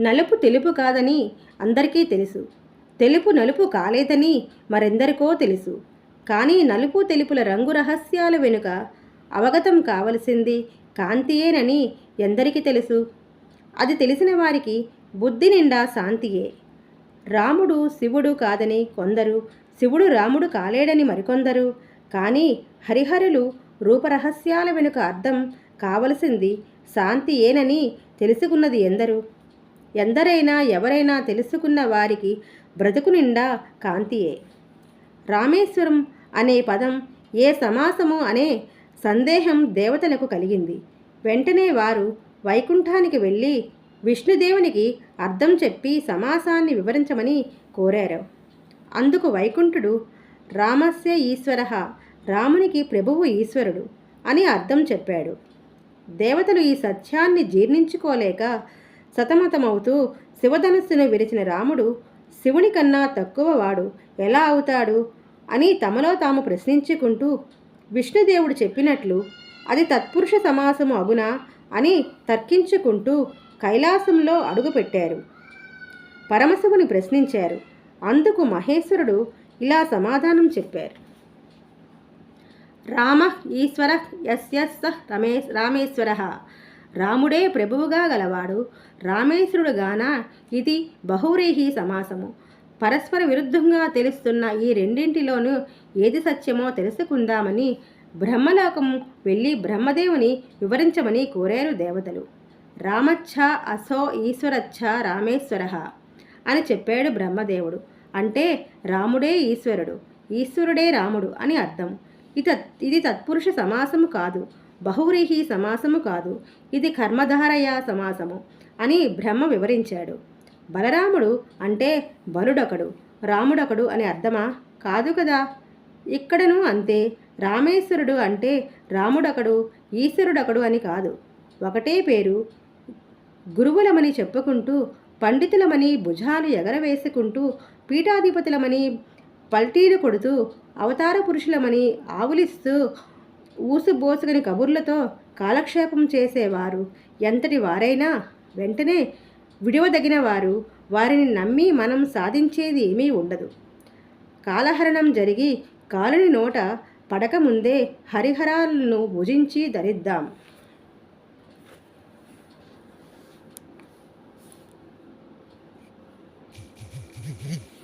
నలుపు తెలుపు కాదని అందరికీ తెలుసు. తెలుపు నలుపు కాలేదని మరెందరికో తెలుసు. కానీ నలుపు తెలుపుల రంగు రహస్యాల వెనుక అవగతం కావలసింది కాంతియేనని ఎందరికీ తెలుసు. అది తెలిసిన వారికి బుద్ధి నిండా శాంతియే. రాముడు శివుడు కాదని కొందరు శివుడు రాముడు కాలేడని మరికొందరు. కానీ హరిహరులు రూపరహస్యాల వెనుక అర్థం కావలసింది శాంతియేనని తెలుసుకున్నది ఎందరు. ఎందరైనా ఎవరైనా తెలుసుకున్న వారికి బ్రతుకు నిండా కాంతియే. రామేశ్వరం అనే పదం ఏ సమాసము అనే సందేహం దేవతలకు కలిగింది. వెంటనే వారు వైకుంఠానికి వెళ్ళి విష్ణుదేవునికి అర్థం చెప్పి సమాసాన్ని వివరించమని కోరారు. అందుకు వైకుంఠుడు రామస్య ఈశ్వర రామునికి ప్రభువు ఈశ్వరుడు అని అర్థం చెప్పాడు. దేవతలు ఈ సత్యాన్ని జీర్ణించుకోలేక సతమతమవుతూ శివధనుస్సును విరిచిన రాముడు శివుని కన్నా తక్కువ వాడు ఎలా అవుతాడు? అని తమలో తాము ప్రశ్నించుకుంటూ విష్ణుదేవుడు చెప్పినట్లు అది తత్పురుష సమాసము అగునా? అని తర్కించుకుంటూ కైలాసంలో అడుగుపెట్టారు. పరమశివుని ప్రశ్నించారు. అందుకు మహేశ్వరుడు ఇలా సమాధానం చెప్పారు. రామ ఈశ్వర ఎస్ స రమే రామేశ్వర రాముడే ప్రభువుగా గలవాడు. రామేశ్వరుడు గాన ఇది బహువ్రీహి సమాసము. పరస్పర విరుద్ధంగా తెలుస్తున్న ఈ రెండింటిలోనూ ఏది సత్యమో తెలుసుకుందామని బ్రహ్మలోకం వెళ్ళి బ్రహ్మదేవుని వివరించమని కోరారు దేవతలు. రామచ్చ అసో ఈశ్వరచ్చ రామేశ్వర అని చెప్పాడు బ్రహ్మదేవుడు. అంటే రాముడే ఈశ్వరుడు ఈశ్వరుడే రాముడు అని అర్థం. ఇది ఇది తత్పురుష సమాసము కాదు. బహువ్రీహి సమాసము కాదు. ఇది కర్మధారయ సమాసము అని బ్రహ్మ వివరించాడు. బలరాముడు అంటే బలుడొకడు రాముడొకడు అని అర్థమా? కాదు కదా. ఇక్కడను అంతే. రామేశ్వరుడు అంటే రాముడొకడు ఈశ్వరుడొకడు అని కాదు. ఒకటే పేరు. గురువులమని చెప్పుకుంటూ పండితులమని భుజాలు ఎగరవేసుకుంటూ పీఠాధిపతులమని పల్టీలు కొడుతూ అవతార పురుషులమని ఆవులిస్తూ ఊసుబోసుకుని కబుర్లతో కాలక్షేపం చేసేవారు. ఎంతటి వారైనా వెంటనే విడవదగిన వారు వారిని నమ్మి మనం సాధించేది ఏమీ ఉండదు. కాలహరణం జరిగి కాలుని నోట పడకముందే హరిహరాలను భుజించి ధరిద్దాం. Hehehe